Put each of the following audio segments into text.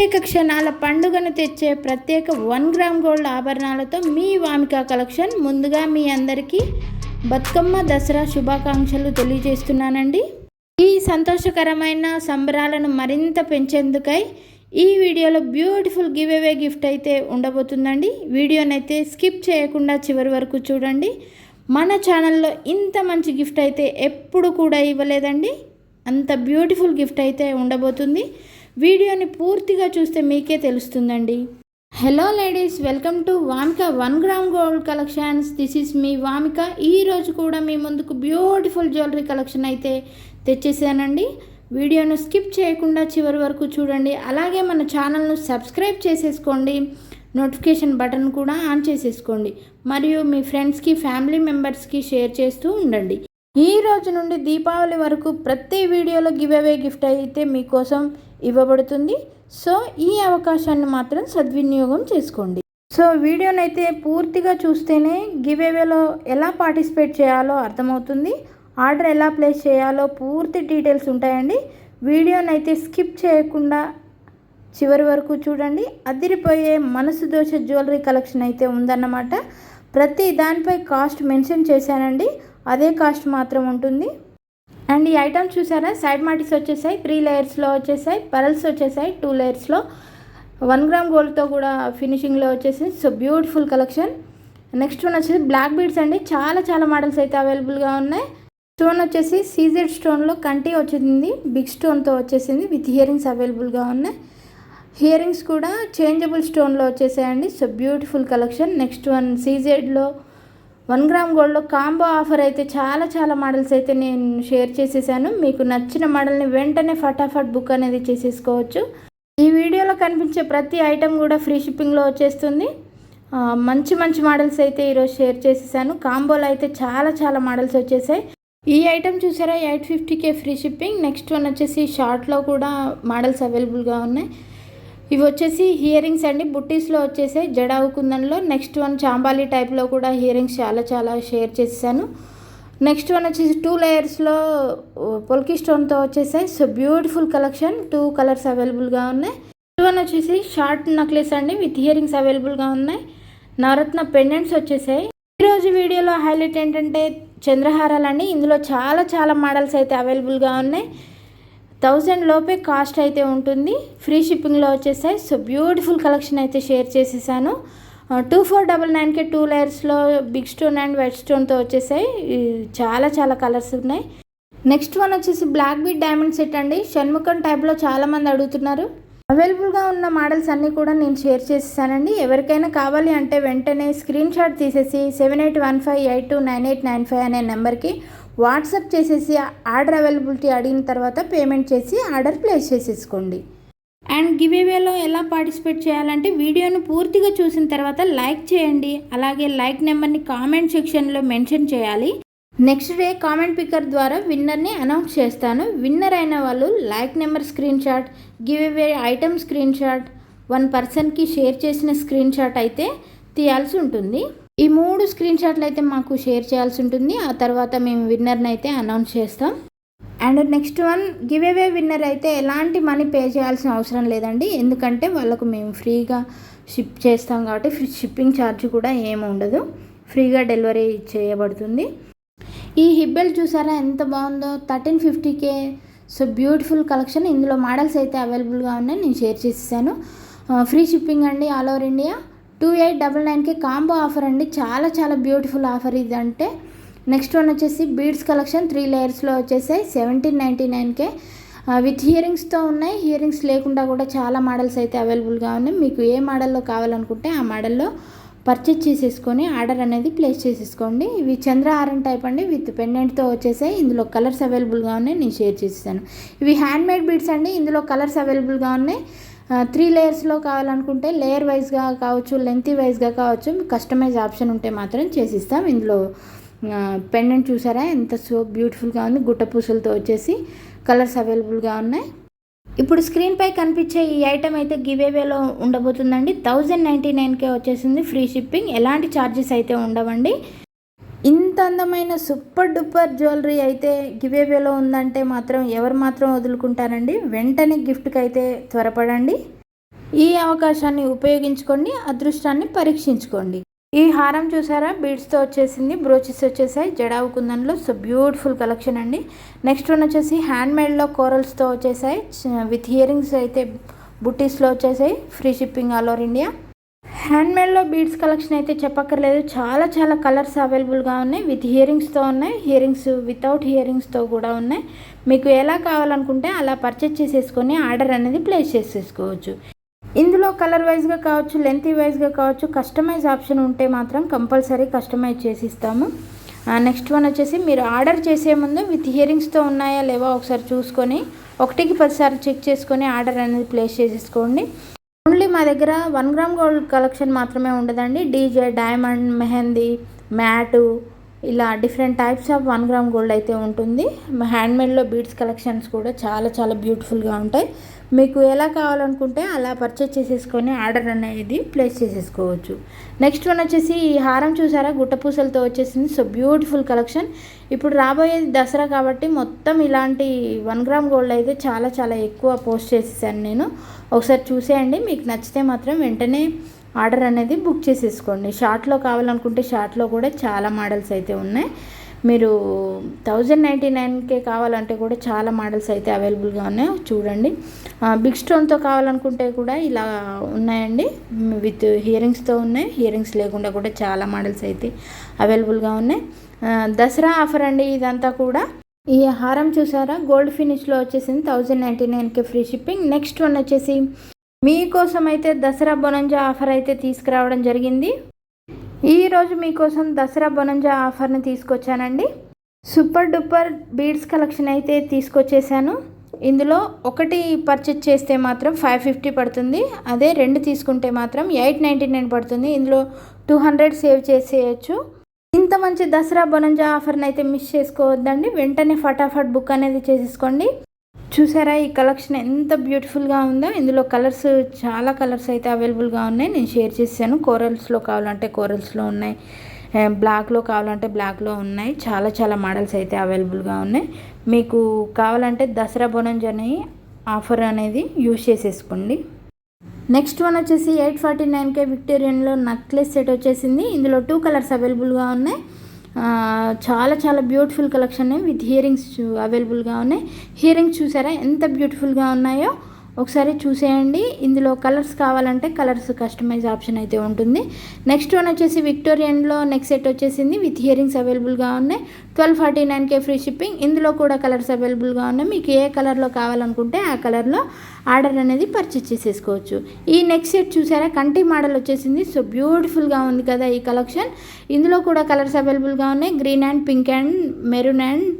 ప్రత్యేక క్షణాల పండుగను తెచ్చే ప్రత్యేక వన్ గ్రామ్ గోల్డ్ ఆభరణాలతో మీ వామిక కలెక్షన్ ముందుగా మీ అందరికీ బతుకమ్మ దసరా శుభాకాంక్షలు తెలియజేస్తున్నానండి. ఈ సంతోషకరమైన సంబరాలను మరింత పెంచేందుకై ఈ వీడియోలో బ్యూటిఫుల్ గివ్ అవే గిఫ్ట్ అయితే ఉండబోతుందండి. వీడియోనైతే స్కిప్ చేయకుండా చివరి వరకు చూడండి. మన ఛానల్లో ఇంత మంచి గిఫ్ట్ అయితే ఎప్పుడు కూడా ఇవ్వలేదండి. అంత బ్యూటిఫుల్ గిఫ్ట్ అయితే ఉండబోతుంది. వీడియోని పూర్తిగా చూస్తే మీకే తెలుస్తుందండి. Hello ladies welcome to Vamika one gram gold collections this is మీ వామిక ఈరోజు కూడా మీ ముందుకు బ్యూటిఫుల్ జ్యువెలరీ కలెక్షన్ అయితే తెచ్చేసానండి. వీడియోను స్కిప్ చేయకుండా చివరి వరకు చూడండి. అలాగే మన ఛానల్ను సబ్స్క్రైబ్ చేసేసుకోండి. నోటిఫికేషన్ బటన్ కూడా ఆన్ చేసేసుకోండి. మరియు మీ ఫ్రెండ్స్కి ఫ్యామిలీ మెంబర్స్కి షేర్ చేస్తూ ఉండండి. ఈ రోజు నుండి దీపావళి వరకు ప్రతి వీడియోలో గివ్ అవే గిఫ్ట్ అయితే మీకోసం ఇవ్వబడుతుంది. సో ఈ అవకాశాన్ని మాత్రం సద్వినియోగం చేసుకోండి. సో వీడియోనైతే పూర్తిగా చూస్తేనే గివ్ అవేలో ఎలా పార్టిసిపేట్ చేయాలో అర్థమవుతుంది. ఆర్డర్ ఎలా ప్లేస్ చేయాలో పూర్తి డీటెయిల్స్ ఉంటాయండి. వీడియోనైతే స్కిప్ చేయకుండా చివరి వరకు చూడండి. అదిరిపోయే మనసు దోష జ్యువెలరీ కలెక్షన్ అయితే ఉందన్నమాట. ప్రతి దానిపై కాస్ట్ మెన్షన్ చేశానండి. అదే కాస్ట్ మాత్రం ఉంటుంది. అండ్ ఈ ఐటమ్స్ చూసారా? సైడ్ మాటిస్ వచ్చేసాయి త్రీ లేయర్స్లో వచ్చేసాయి పరల్స్ వచ్చేసాయి టూ లేయర్స్లో వన్ గ్రామ్ గోల్డ్తో కూడా ఫినిషింగ్లో వచ్చేసి so beautiful collection. Next one వచ్చేసి బ్లాక్ బీడ్స్ అండి. చాలా చాలా మోడల్స్ అయితే అవైలబుల్గా ఉన్నాయి. స్టోన్ వచ్చేసి సీజెడ్ స్టోన్లో కంటి వచ్చింది బిగ్ స్టోన్తో వచ్చేసింది విత్ హియరింగ్స్ అవైలబుల్గా ఉన్నాయి. హియరింగ్స్ కూడా చేంజబుల్ స్టోన్లో వచ్చేసాయండి. So beautiful collection. Next one సీజెడ్లో one gram గోల్డ్లో కాంబో ఆఫర్ అయితే చాలా చాలా మోడల్స్ అయితే నేను షేర్ చేసేసాను. మీకు నచ్చిన మోడల్ని వెంటనే ఫటాఫట్ బుక్ అనేది చేసేసుకోవచ్చు. ఈ వీడియోలో కనిపించే ప్రతి ఐటెం కూడా ఫ్రీ షిప్పింగ్లో వచ్చేస్తుంది. మంచి మంచి మోడల్స్ అయితే ఈరోజు షేర్ చేసేసాను. కాంబోలో అయితే చాలా చాలా మోడల్స్ వచ్చేసాయి. ఈ ఐటెం చూసారా? ఎయిట్ ఫిఫ్టీకే ఫ్రీ షిప్పింగ్. నెక్స్ట్ వన్ వచ్చేసి షార్ట్లో కూడా మోడల్స్ అవైలబుల్గా ఉన్నాయి. ఇవి వచ్చేసి హియరింగ్స్ అండి. బుట్టీస్లో వచ్చేసాయి జడావు కుందన్లో నెక్స్ట్ వన్ చాంబాలి టైప్లో కూడా హియరింగ్స్ చాలా చాలా షేర్ చేశాను. నెక్స్ట్ వన్ వచ్చేసి టూ లేయర్స్లో పొల్కీ స్టోన్తో వచ్చేసాయి. So beautiful collection two colours అవైలబుల్గా ఉన్నాయి. నెక్స్ట్ వన్ వచ్చేసి షార్ట్ నక్లెస్ అండి. విత్ హియరింగ్స్ అవైలబుల్గా ఉన్నాయి. నవరత్న పెండెంట్స్ వచ్చేసాయి. ఈరోజు వీడియోలో హైలైట్ ఏంటంటే చంద్రహారాలండి. ఇందులో చాలా చాలా మోడల్స్ అయితే అవైలబుల్గా ఉన్నాయి. థౌజండ్ లోపే కాస్ట్ అయితే ఉంటుంది. ఫ్రీ షిప్పింగ్లో వచ్చేసాయి. సో బ్యూటిఫుల్ కలెక్షన్ అయితే షేర్ చేసేసాను. టూ ఫోర్ డబల్ నైన్కే టూ లేయర్స్లో బిగ్ స్టోన్ అండ్ వైట్ స్టోన్తో వచ్చేసాయి. చాలా చాలా కలర్స్ ఉన్నాయి. నెక్స్ట్ వన్ వచ్చేసి బ్లాక్ బీట్ డైమండ్ సెట్ అండి. షణ్ముఖం టైప్లో చాలామంది అడుగుతున్నారు. అవైలబుల్గా ఉన్న మోడల్స్ అన్నీ కూడా నేను షేర్ చేసేసానండి. ఎవరికైనా కావాలి అంటే వెంటనే స్క్రీన్ షాట్ తీసేసి seven eight one five eight two nine eight nine five అనే నెంబర్కి వాట్సాప్ చేసేసి ఆర్డర్ అవైలబిలిటీ అడిగిన తర్వాత పేమెంట్ చేసి ఆర్డర్ ప్లేస్ చేసేసుకోండి. అండ్ గివేవేలో ఎలా పార్టిసిపేట్ చేయాలంటే వీడియోను పూర్తిగా చూసిన తర్వాత లైక్ చేయండి. అలాగే లైక్ నెంబర్ని కామెంట్ సెక్షన్లో మెన్షన్ చేయాలి. నెక్స్ట్ డే కామెంట్ పికర్ ద్వారా విన్నర్ని అనౌన్స్ చేస్తాను. విన్నర్ అయిన వాళ్ళు like number screen shot giveaway item screen shot one పర్సన్కి షేర్ చేసిన స్క్రీన్ షాట్ అయితే తీయాల్సి ఉంటుంది. ఈ మూడు స్క్రీన్ షాట్లు అయితే మాకు షేర్ చేయాల్సి ఉంటుంది. ఆ తర్వాత మేము విన్నర్ని అయితే అనౌన్స్ చేస్తాం. And next one give away winner అయితే ఎలాంటి మనీ పే చేయాల్సిన అవసరం లేదండి. ఎందుకంటే వాళ్ళకు మేము ఫ్రీగా షిప్ చేస్తాం కాబట్టి షిప్పింగ్ ఛార్జ్ కూడా ఏమి ఉండదు. ఫ్రీగా డెలివరీ చేయబడుతుంది. ఈ హిబ్బెల్ చూసారా ఎంత బాగుందో? థర్టీన్ ఫిఫ్టీకే సో బ్యూటిఫుల్ కలెక్షన్ ఇందులో మోడల్స్ అయితే అవైలబుల్గా ఉన్నాయి. నేను షేర్ చేసేసాను. Uh, ఫ్రీ షిప్పింగ్ అండి all over India two eight double నైన్కి కాంబో ఆఫర్ అండి. చాలా చాలా బ్యూటిఫుల్ ఆఫర్ ఇది అంటే నెక్స్ట్ వన్ వచ్చేసి బీడ్స్ కలెక్షన్ త్రీ లేయర్స్లో వచ్చేసాయి సెవెంటీన్ నైంటీ నైన్కే. విత్ హియరింగ్స్తో ఉన్నాయి. హియరింగ్స్ లేకుండా కూడా చాలా మోడల్స్ అయితే అవైలబుల్గా ఉన్నాయి. మీకు ఏ మోడల్లో కావాలనుకుంటే ఆ మోడల్లో పర్చేజ్ చేసేసుకొని ఆర్డర్ అనేది ప్లేస్ చేసేసుకోండి. ఇవి చంద్రహారం టైప్ అండి. విత్ పెండెంట్తో వచ్చేసాయి ఇందులో కలర్స్ అవైలబుల్గా ఉన్నాయి. నేను షేర్ చేసేసాను ఇవి హ్యాండ్ మేడ్ బీడ్స్ అండి. ఇందులో కలర్స్ అవైలబుల్గా ఉన్నాయి. త్రీ లేయర్స్లో కావాలనుకుంటే లేయర్ వైజ్గా కావచ్చు లెంతీ వైజ్గా కావచ్చు కస్టమైజ్ ఆప్షన్ ఉంటే మాత్రం చేసిస్తాం. ఇందులో పెండెంట్ చూసారా? ఎంత సో బ్యూటిఫుల్గా ఉంది. గుట్ట పూసలతో వచ్చేసి కలర్స్ అవైలబుల్గా ఉన్నాయి. ఇప్పుడు స్క్రీన్పై కనిపించే ఈ ఐటెం అయితే గివేవేలో ఉండబోతుందండి. థౌజండ్ నైంటీ నైన్కే వచ్చేసింది ఫ్రీ షిప్పింగ్ ఎలాంటి ఛార్జెస్ అయితే ఉండవండి. ఇంత అందమైన సూపర్ డూపర్ జ్యువెలరీ అయితే గివేవేలో ఉందంటే మాత్రం ఎవరు మాత్రం వదులుకుంటారండి? వెంటనే గిఫ్ట్కి అయితే త్వరపడండి. ఈ అవకాశాన్ని ఉపయోగించుకోండి అదృష్టాన్ని పరీక్షించుకోండి. ఈ హారం చూసారా? బీడ్స్తో వచ్చేసింది బ్రోచెస్ వచ్చేసాయి జడావు కుందన్లో సో బ్యూటిఫుల్ కలెక్షన్ అండి. నెక్స్ట్ వన్ వచ్చేసి హ్యాండ్మేడ్లో కోరల్స్తో వచ్చేసాయి విత్ హియరింగ్స్ అయితే బుట్టీస్లో వచ్చేసాయి free shipping all over India. హ్యాండ్మేడ్లో beads collection అయితే చెప్పక్కర్లేదు. చాలా చాలా కలర్స్ అవైలబుల్గా ఉన్నాయి. విత్ హియరింగ్స్తో ఉన్నాయి. హియరింగ్స్ వితౌట్ హియరింగ్స్తో కూడా ఉన్నాయి. మీకు ఎలా కావాలనుకుంటే అలా పర్చేస్ చేసేసుకొని ఆర్డర్ అనేది ప్లేస్ చేసేసుకోవచ్చు. ఇందులో కలర్ వైజ్గా కావచ్చు లెంత్ వైజ్గా కావచ్చు కస్టమైజ్ ఆప్షన్ ఉంటే మాత్రం కంపల్సరీ కస్టమైజ్ చేసి ఇస్తాము. నెక్స్ట్ వన్ వచ్చేసి మీరు ఆర్డర్ చేసే ముందు విత్ హియరింగ్స్తో ఉన్నాయా లేవా ఒకసారి చూసుకొని ఒకటికి పదిసార్లు చెక్ చేసుకొని ఆర్డర్ అనేది ప్లేస్ చేసేసుకోండి. ఓన్లీ మా దగ్గర వన్ గ్రామ్ గోల్డ్ కలెక్షన్ మాత్రమే ఉండదండి. డీజే డైమండ్ మెహందీ మ్యాటు ఇలా different types of one gram gold అయితే ఉంటుంది. హ్యాండ్మేడ్లో బీడ్స్ కలెక్షన్స్ కూడా చాలా చాలా బ్యూటిఫుల్గా ఉంటాయి. మీకు ఎలా కావాలనుకుంటే అలా పర్చేస్ చేసేసుకొని ఆర్డర్ అనేది ప్లేస్ చేసేసుకోవచ్చు. నెక్స్ట్ వన్ వచ్చేసి ఈ హారం చూసారా? గుట్టపూసలతో వచ్చేసింది. సో బ్యూటిఫుల్ కలెక్షన్ ఇప్పుడు రాబోయేది దసరా కాబట్టి మొత్తం ఇలాంటి వన్ గ్రామ్ గోల్డ్ అయితే చాలా చాలా ఎక్కువ పోస్ట్ చేసేసాను నేను. ఒకసారి చూసేయండి. మీకు నచ్చితే మాత్రం వెంటనే ఆర్డర్ అనేది బుక్ చేసేసుకోండి. షార్ట్లో కావాలనుకుంటే షార్ట్లో కూడా చాలా మోడల్స్ అయితే ఉన్నాయి. మీరు థౌజండ్ నైంటీ నైన్కే కావాలంటే కూడా చాలా మోడల్స్ అయితే అవైలబుల్గా ఉన్నాయి. చూడండి. బిగ్ స్టోన్తో కావాలనుకుంటే కూడా ఇలా ఉన్నాయండి. విత్ హియరింగ్స్తో ఉన్నాయి. హియరింగ్స్ లేకుండా కూడా చాలా మోడల్స్ అయితే అవైలబుల్గా ఉన్నాయి. దసరా ఆఫర్ అండి ఇదంతా కూడా. ఈ హారం చూసారా? గోల్డ్ ఫినిష్లో వచ్చేసింది థౌజండ్ నైంటీ నైన్కే ఫ్రీ షిప్పింగ్. నెక్స్ట్ వన్ వచ్చేసి మీకోసం అయితే దసరా బొనంజా ఆఫర్ అయితే తీసుకురావడం జరిగింది. ఈరోజు మీకోసం దసరా బొనంజా ఆఫర్ని తీసుకొచ్చానండి. సూపర్ డూపర్ బీడ్స్ కలెక్షన్ అయితే తీసుకొచ్చేసాను. ఇందులో ఒకటి పర్చేజ్ చేస్తే మాత్రం ఫైవ్ ఫిఫ్టీ పడుతుంది. అదే రెండు తీసుకుంటే మాత్రం ఎయిట్ నైంటీ నైన్ పడుతుంది. ఇందులో టూ హండ్రెడ్ సేవ్ చేసేయచ్చు. ఇంత మంచి దసరా బొనంజా ఆఫర్ని అయితే మిస్ చేసుకోవద్దండి. వెంటనే ఫటాఫట్ బుక్ అనేది చేసేసుకోండి. చూసారా ఈ కలెక్షన్ ఎంత బ్యూటిఫుల్గా ఉందో? ఇందులో కలర్స్ చాలా కలర్స్ అయితే అవైలబుల్గా ఉన్నాయి. నేను షేర్ చేశాను. కోరల్స్లో కావాలంటే కోరల్స్లో ఉన్నాయి. బ్లాక్లో కావాలంటే బ్లాక్లో ఉన్నాయి. చాలా చాలా మోడల్స్ అయితే అవైలబుల్గా ఉన్నాయి. మీకు కావాలంటే దసరా బొనంజని ఆఫర్ అనేది యూజ్ చేసేసుకోండి. నెక్స్ట్ వన్ వచ్చేసి ఎయిట్ ఫార్టీ నైన్కే విక్టోరియన్లో నక్లెస్ సెట్ వచ్చేసింది. ఇందులో టూ కలర్స్ అవైలబుల్గా ఉన్నాయి. చాలా చాలా బ్యూటిఫుల్ కలెక్షన్ విత్ హియరింగ్స్ అవైలబుల్గా ఉన్నాయి. హియరింగ్స్ చూసారా? ఎంత బ్యూటిఫుల్గా ఉన్నాయో. ఒకసారి చూసేయండి. ఇందులో కలర్స్ కావాలంటే కలర్స్ కస్టమైజ్ ఆప్షన్ అయితే ఉంటుంది. నెక్స్ట్ వన్ వచ్చేసి విక్టోరియన్లో నెక్స్ట్ సెట్ వచ్చేసింది. విత్ హియరింగ్స్ అవైలబుల్గా ఉన్నాయి. ట్వెల్వ్ ఫార్టీ నైన్కే ఫ్రీ షిప్పింగ్. ఇందులో కూడా కలర్స్ అవైలబుల్గా ఉన్నాయి. మీకు ఏ కలర్లో కావాలనుకుంటే ఆ కలర్లో ఆర్డర్ అనేది పర్చేస్ చేసేసుకోవచ్చు. ఈ నెక్స్ట్ సెట్ చూసారా? కంటి మోడల్ వచ్చేసింది. సో బ్యూటిఫుల్గా ఉంది కదా ఈ కలెక్షన్. ఇందులో కూడా కలర్స్ అవైలబుల్గా ఉన్నాయి. Green and pink and maroon and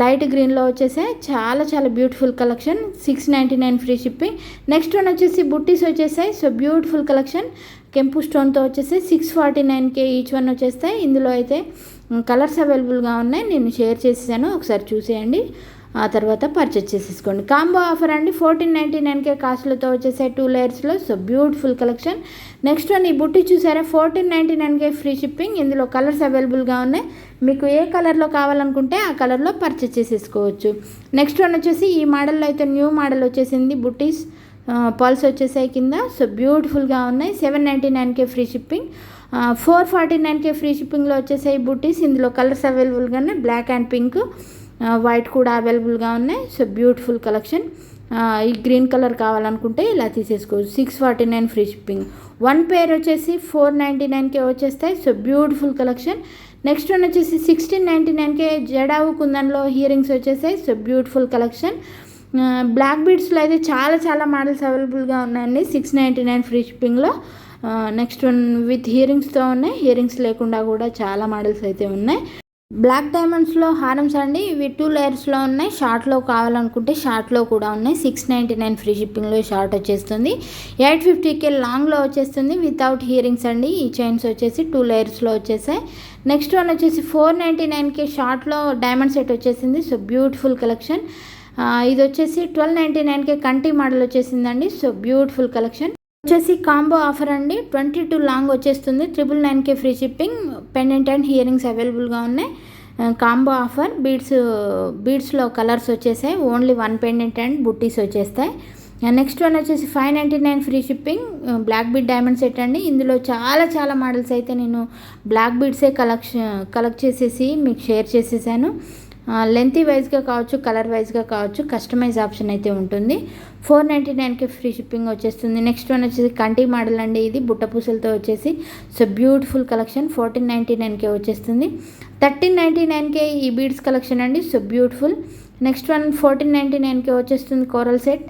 light గ్రీన్లో వచ్చేసి చాలా చాలా beautiful collection. Six ninety nine free shipping next one వచ్చేసి బుట్టీస్ వచ్చేసాయి. So beautiful collection. కెంపు స్టోన్తో వచ్చేసి సిక్స్ ఫార్టీ నైన్కే ఈచ్ వన్ వచ్చేస్తాయి. ఇందులో అయితే కలర్స్ అవైలబుల్గా ఉన్నాయి. నేను షేర్ చేసేసాను. ఒకసారి చూసేయండి. ఆ తర్వాత పర్చేస్ చేసేసుకోండి. కాంబో ఆఫర్ అండి. ఫోర్టీన్ నైంటీ నైన్కే కాస్ట్లతో వచ్చేసాయి two లేయర్స్లో so beautiful collection next one ఈ బుట్టి చూసారా? ఫోర్టీన్ నైంటీ నైన్కే ఫ్రీ షిప్పింగ్ ఇందులో కలర్స్ అవైలబుల్గా ఉన్నాయి. మీకు ఏ కలర్లో కావాలనుకుంటే ఆ కలర్లో పర్చేస్ చేసేసుకోవచ్చు. నెక్స్ట్ వన్ వచ్చేసి ఈ మోడల్లో అయితే న్యూ మోడల్ వచ్చేసింది. బుట్టీస్ పల్స్ వచ్చేసాయి కింద. సో బ్యూటిఫుల్గా ఉన్నాయి. సెవెన్ నైంటీ నైన్కే ఫ్రీ షిప్పింగ్ ఫోర్ ఫార్టీ నైన్కే ఫ్రీ షిప్పింగ్లో వచ్చేసాయి బుట్టీస్. ఇందులో కలర్స్ అవైలబుల్గా ఉన్నాయి బ్లాక్ అండ్ పింక్ వైట్ కూడా అవైలబుల్గా ఉన్నాయి. సో బ్యూటిఫుల్ కలెక్షన్ ఈ గ్రీన్ కలర్ కావాలనుకుంటే ఇలా తీసేసుకోవచ్చు. Six forty nine free shipping one pair వచ్చేసి ఫోర్ నైంటీ నైన్కే వచ్చేస్తాయి. So beautiful collection next one వచ్చేసి సిక్స్టీన్ నైంటీ నైన్కే జడావు కుందన్లో హియరింగ్స్ వచ్చేసాయి సో బ్యూటిఫుల్ కలెక్షన్ బ్లాక్ బీడ్స్లో అయితే చాలా చాలా మోడల్స్ అవైలబుల్గా ఉన్నాయండి. సిక్స్ నైంటీ నైన్ ఫ్రీ షిప్పింగ్లో నెక్స్ట్ వన్ విత్ హియరింగ్స్తో ఉన్నాయి. హియరింగ్స్ లేకుండా కూడా చాలా మోడల్స్ అయితే ఉన్నాయి. బ్లాక్ డైమండ్స్లో హారమ్స్ అండి ఇవి టూ లేయర్స్లో ఉన్నాయి. షార్ట్లో కావాలనుకుంటే షార్ట్లో కూడా ఉన్నాయి. సిక్స్ నైంటీ నైన్ ఫ్రీ షిప్పింగ్లో షార్ట్ వచ్చేస్తుంది. ఎయిట్ ఫిఫ్టీకే లాంగ్లో వచ్చేస్తుంది. వితౌట్ హియరింగ్స్ అండి. ఈ చైన్స్ వచ్చేసి టూ లేయర్స్లో వచ్చేసాయి. నెక్స్ట్ వన్ వచ్చేసి ఫోర్ నైంటీ నైన్కే షార్ట్లో డైమండ్ సెట్ వచ్చేసింది. సో బ్యూటిఫుల్ కలెక్షన్ ఇది వచ్చేసి ట్వెల్వ్ నైంటీ నైన్కే కంటి మోడల్ వచ్చేసిందండి. సో బ్యూటిఫుల్ కలెక్షన్ వచ్చేసి కాంబో ఆఫర్ అండి. ట్వంటీ టూ లాంగ్ వచ్చేస్తుంది. Triple నైన్కే free shipping pendant and earrings అవైలబుల్గా ఉన్నాయి. కాంబో ఆఫర్ బీడ్స్ బీడ్స్లో కలర్స్ వచ్చేసాయి. ఓన్లీ వన్ పెండెంట్ అండ్ బుట్టీస్ వచ్చేస్తాయి. నెక్స్ట్ వన్ వచ్చేసి five ninety nine free shipping black bead diamond set అండి. ఇందులో చాలా చాలా మోడల్స్ అయితే నేను బ్లాక్ బీడ్సే కలెక్షన్ కలెక్ట్ చేసేసి మీకు షేర్ చేసేసాను. లెంతీ వైజ్గా కావచ్చు కలర్ వైజ్గా కావచ్చు కస్టమైజ్ ఆప్షన్ అయితే ఉంటుంది. ఫోర్ నైంటీ నైన్కి ఫ్రీ షిప్పింగ్ వచ్చేస్తుంది. నెక్స్ట్ వన్ వచ్చేసి కంటి మోడల్ అండి ఇది. బుట్ట పూసలతో వచ్చేసి. So beautiful collection fourteen ninety నైన్కే వచ్చేస్తుంది. థర్టీన్ నైంటీ నైన్కే ఈ బీడ్స్ కలెక్షన్ అండి. So beautiful next one fourteen ninety నైన్కే వచ్చేస్తుంది కోరల్ సెట్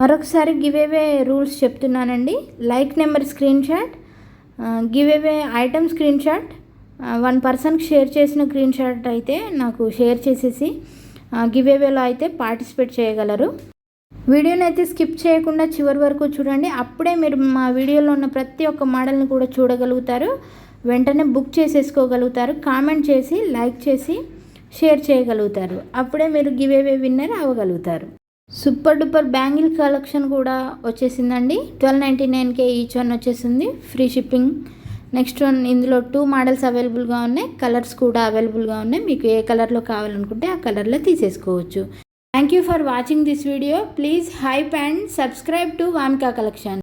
మరొకసారి గివేవే రూల్స్ చెప్తున్నానండి. Like number screenshot giveaway item screenshot one పర్సన్కి షేర్ చేసిన స్క్రీన్ షాట్ అయితే నాకు షేర్ చేసేసి గివ్ అవేలో అయితే పార్టిసిపేట్ చేయగలరు. వీడియోని అయితే స్కిప్ చేయకుండా చివరి వరకు చూడండి. అప్పుడే మీరు మా వీడియోలో ఉన్న ప్రతి ఒక్క మోడల్ని కూడా చూడగలుగుతారు. వెంటనే బుక్ చేసేసుకోగలుగుతారు. కామెంట్ చేసి లైక్ చేసి షేర్ చేయగలుగుతారు. అప్పుడే మీరు గివ్ అవే విన్నర్ అవ్వగలుగుతారు. సూపర్ డూపర్ బ్యాంగిల్ కలెక్షన్ కూడా వచ్చేసిందండి. ట్వెల్వ్ నైంటీ నైన్కే ఈచ్ వన్ వచ్చేసింది. ఫ్రీ షిప్పింగ్ నెక్స్ట్ వన్ ఇందులో టూ మోడల్స్ అవైలబుల్గా ఉన్నాయి. కలర్స్ కూడా అవైలబుల్గా ఉన్నాయి. మీకు ఏ కలర్లో కావాలనుకుంటే ఆ కలర్లో తీసేసుకోవచ్చు. Thank you for watching this video please hype and subscribe to Vamika collection